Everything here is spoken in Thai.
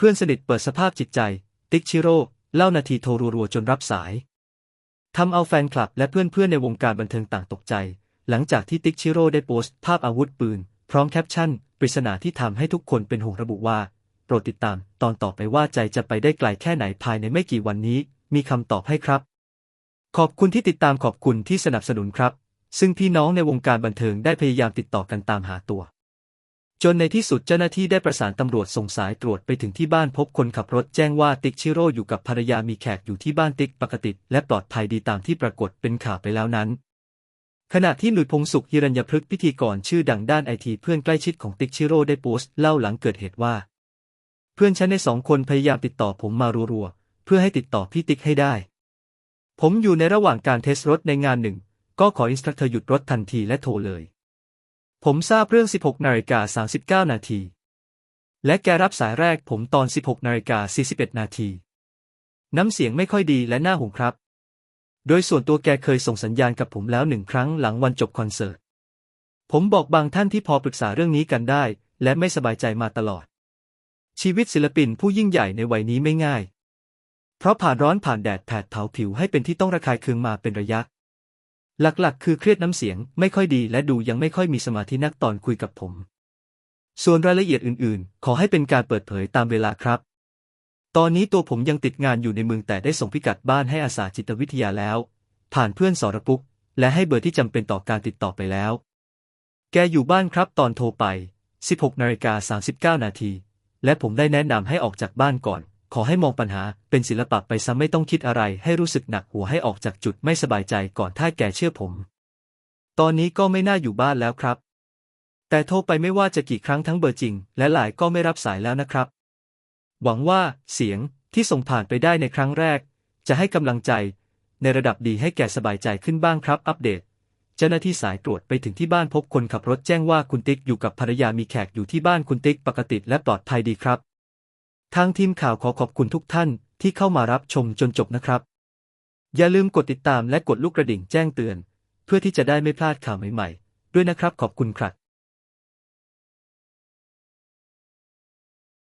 เพื่อนสนิทเปิดสภาพจิตใจ ติ๊กชิโร่เล่านาทีโทรรัวๆจนรับสายทำเอาแฟนคลับและเพื่อนๆในวงการบันเทิงต่างตกใจ หลังจากที่ติ๊กชิโร่ได้โพสต์ภาพอาวุธปืน พร้อมแคปชั่น ปริศนาที่ทำให้ทุกคนเป็นห่วงระบุว่า โปรดติดตาม ตอนต่อไปว่าใจจะไปได้ไกลแค่ไหนภายในไม่กี่วันนี้ มีคำตอบให้ครับ ขอบคุณที่ติดตามขอบคุณที่สนับสนุนครับ ซึ่งพี่น้องในวงการบันเทิงได้พยายามติดต่อกันตามหาตัว จนในที่สุดเจ้าหน้าที่ได้ประสานตำรวจส่งสายตรวจไปถึงที่บ้านพบคนขับรถแจ้งว่าติ๊กชิโร่อยู่กับภรรยามีแขกอยู่ที่บ้านติ๊กปกติ และปลอดภัยดีตามที่ปรากฏเป็นข่าวไปแล้วนั้น ขณะที่หลุยพงสุขฮิรัญญพฤกษ์พิธีกรชื่อดังด้านไอทีเพื่อนใกล้ชิดของติ๊กชิโร่ได้โพสต์เล่าหลังเกิดเหตุว่า เพื่อนฉันในสองคนพยายามติดต่อผมมารัวๆเพื่อให้ติดต่อพี่ติ๊กให้ได้ ผมอยู่ในระหว่างการเทสรถในงานหนึ่ง ก็ขออินสตรัคเตอร์หยุดรถทันทีและโทรเลย ผมทราบเรื่อง 16นาฬิกา39 นาที และแกรับสายแรกผมตอน 16นาฬิกา41 นาที น้ำเสียงไม่ค่อยดีและน่าห่วงครับ โดยส่วนตัวแกเคยส่งสัญญาณกับผมแล้วหนึ่งครั้งหลังวันจบคอนเสิร์ต ผมบอกบางท่านที่พอปรึกษาเรื่องนี้กันได้ และไม่สบายใจมาตลอด ชีวิตศิลปินผู้ยิ่งใหญ่ในวัยนี้ไม่ง่าย เพราะผ่านร้อนผ่านแดดแผดเผาผิวให้เป็นที่ต้องระคายเคืองมาเป็นระยะ หลักๆ คือเครียดน้ำเสียงไม่ค่อยดีและดูยังไม่ค่อยมีสมาธินักตอนคุยกับผม ส่วนรายละเอียดอื่นๆ ขอให้เป็นการเปิดเผยตามเวลาครับ ตอนนี้ตัวผมยังติดงานอยู่ในเมืองแต่ได้ส่งพิกัดบ้านให้อาสาจิตวิทยาแล้ว ผ่านเพื่อนสรปุก และให้เบอร์ที่จำเป็นต่อการติดต่อไปแล้ว แกอยู่บ้านครับตอนโทรไป 16นาฬิกา39นาทีและผมได้แนะนำให้ออกจากบ้านก่อน ขอให้มองปัญหาเป็นศิลปะไปซะไม่ต้องคิดอะไรให้รู้สึกหนักหัวให้ออกจากจุดไม่สบายใจก่อนถ้าแกเชื่อผม ตอนนี้ก็ไม่น่าอยู่บ้านแล้วครับ แต่โทรไปไม่ว่าจะกี่ครั้งทั้งเบอร์จริง และหลายก็ไม่รับสายแล้วนะครับ หวังว่าเสียงที่ส่งผ่านไปได้ในครั้งแรก จะให้กำลังใจ ในระดับดีให้แกสบายใจขึ้นบ้างครับอัปเดต เจ้าหน้าที่สายตรวจไปถึงที่บ้านพบคนขับรถแจ้งว่าคุณติ๊กอยู่กับภรรยามีแขกอยู่ที่บ้านคุณติ๊กปกติและปลอดภัยดีครับ ทางทีมข่าวขอขอบคุณทุกท่านที่เข้ามารับชมจนจบนะครับ อย่าลืมกดติดตามและกดลูกกระดิ่งแจ้งเตือน เพื่อที่จะได้ไม่พลาดข่าวใหม่ๆ ด้วยนะครับขอบคุณครับ